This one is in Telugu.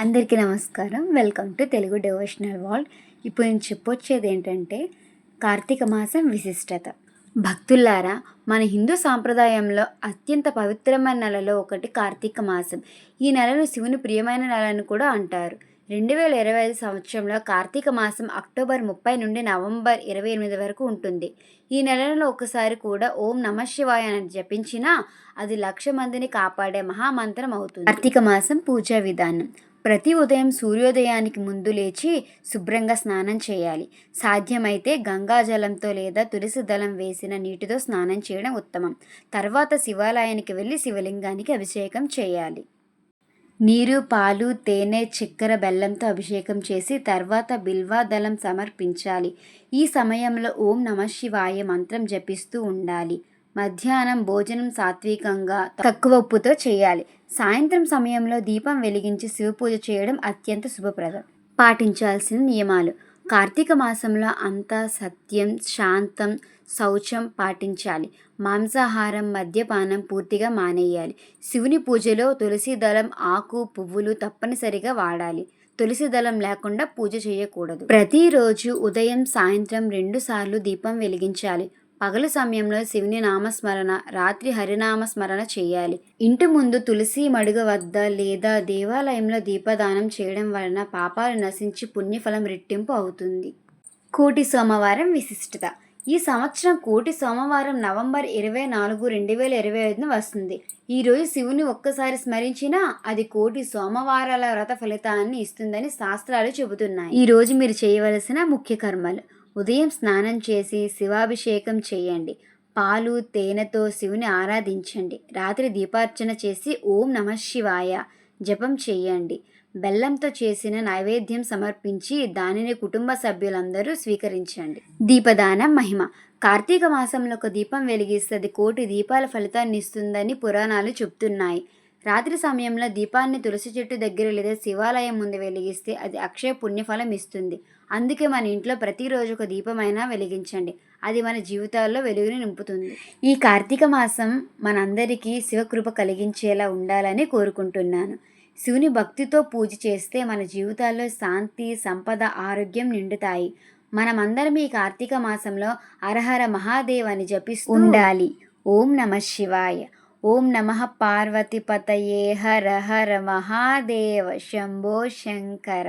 అందరికీ నమస్కారం. Welcome to Telugu devotional world. ఇప్పుడు నేను చెప్పొచ్చేది ఏంటంటే కార్తీక మాసం విశిష్టత. భక్తులారా మన హిందూ సాంప్రదాయంలో అత్యంత పవిత్రమైన నెలలో ఒకటి కార్తీక మాసం. ఈ నెలను శివుని ప్రియమైన నెలను కూడా అంటారు. రెండు వేల ఇరవై ఐదు సంవత్సరంలో కార్తీక మాసం అక్టోబర్ ముప్పై నుండి నవంబర్ ఇరవై ఎనిమిది వరకు ఉంటుంది. ఈ నెలలో ఒకసారి కూడా ఓం నమ శివాయ అని జపించినా అది లక్ష మందిని కాపాడే మహామంత్రం అవుతుంది. కార్తీక మాసం పూజా విధానం. ప్రతి ఉదయం సూర్యోదయానికి ముందు లేచి శుభ్రంగా స్నానం చేయాలి. సాధ్యమైతే గంగాజలంతో లేదా తులసి దళం వేసిన నీటితో స్నానం చేయడం ఉత్తమం. తర్వాత శివాలయానికి వెళ్ళి శివలింగానికి అభిషేకం చేయాలి. నీరు పాలు తేనె చక్కెర బెల్లంతో అభిషేకం చేసి తర్వాత బిల్వా దళం సమర్పించాలి. ఈ సమయంలో ఓం నమ శివాయ మంత్రం జపిస్తూ ఉండాలి. మధ్యాహ్నం భోజనం సాత్వికంగా తక్కువ ఉప్పుతో చేయాలి. సాయంత్రం సమయంలో దీపం వెలిగించి శివపూజ చేయడం అత్యంత శుభప్రదం. పాటించాల్సిన నియమాలు. కార్తీక మాసంలో అంతా సత్యం శాంతం శౌచం పాటించాలి. మాంసాహారం మద్యపానం పూర్తిగా మానేయాలి. శివుని పూజలో తులసి దళం ఆకు పువ్వులు తప్పనిసరిగా వాడాలి. తులసి దళం లేకుండా పూజ చేయకూడదు. ప్రతిరోజు ఉదయం సాయంత్రం రెండు సార్లు దీపం వెలిగించాలి. పగలు సమయంలో శివుని నామస్మరణ రాత్రి హరినామ స్మరణ చేయాలి. ఇంటి ముందు తులసి మడుగ వద్ద లేదా దేవాలయంలో దీపదానం చేయడం వలన పాపాలు నశించి పుణ్యఫలం రెట్టింపు అవుతుంది. కోటి సోమవారం విశిష్టత. ఈ సంవత్సరం కోటి సోమవారం నవంబర్ ఇరవై నాలుగు రెండు వేల ఇరవై ఐదున వస్తుంది. ఈరోజు శివుని ఒక్కసారి స్మరించినా అది కోటి సోమవారాల వ్రత ఫలితాన్ని ఇస్తుందని శాస్త్రాలు చెబుతున్నాయి. ఈరోజు మీరు చేయవలసిన ముఖ్య కర్మలు. ఉదయం స్నానం చేసి శివాభిషేకం చేయండి. పాలు తేనెతో శివుని ఆరాధించండి. రాత్రి దీపార్చన చేసి ఓం నమ శివాయ జపం చేయండి. బెల్లంతో చేసిన నైవేద్యం సమర్పించి దానిని కుటుంబ సభ్యులందరూ స్వీకరించండి. దీపదానం మహిమ. కార్తీక మాసంలో ఒక దీపం వెలిగిస్తుంది. కోటి దీపాల ఫలితాన్ని ఇస్తుందని పురాణాలు చెబుతున్నాయి రాత్రి సమయంలో దీపాన్ని తులసి చెట్టు దగ్గర లేదా శివాలయం ముందు వెలిగిస్తే అది అక్షయ పుణ్యఫలం ఇస్తుంది. అందుకే మన ఇంట్లో ప్రతిరోజు ఒక దీపమైనా వెలిగించండి. అది మన జీవితాల్లో వెలుగుని నింపుతుంది. ఈ కార్తీక మాసం మనందరికీ శివకృప కలిగించేలా ఉండాలని కోరుకుంటున్నాను. శివుని భక్తితో పూజ చేస్తే మన జీవితాల్లో శాంతి సంపద ఆరోగ్యం నిండుతాయి. మనమందరం ఈ కార్తీక మాసంలో అరహర మహాదేవ్ అని జపిస్తూ ఉండాలి. ఓం నమ శివాయ. ఓం నమ పార్వతిపతయే హర హర మహాదేవ శంభో శంకర.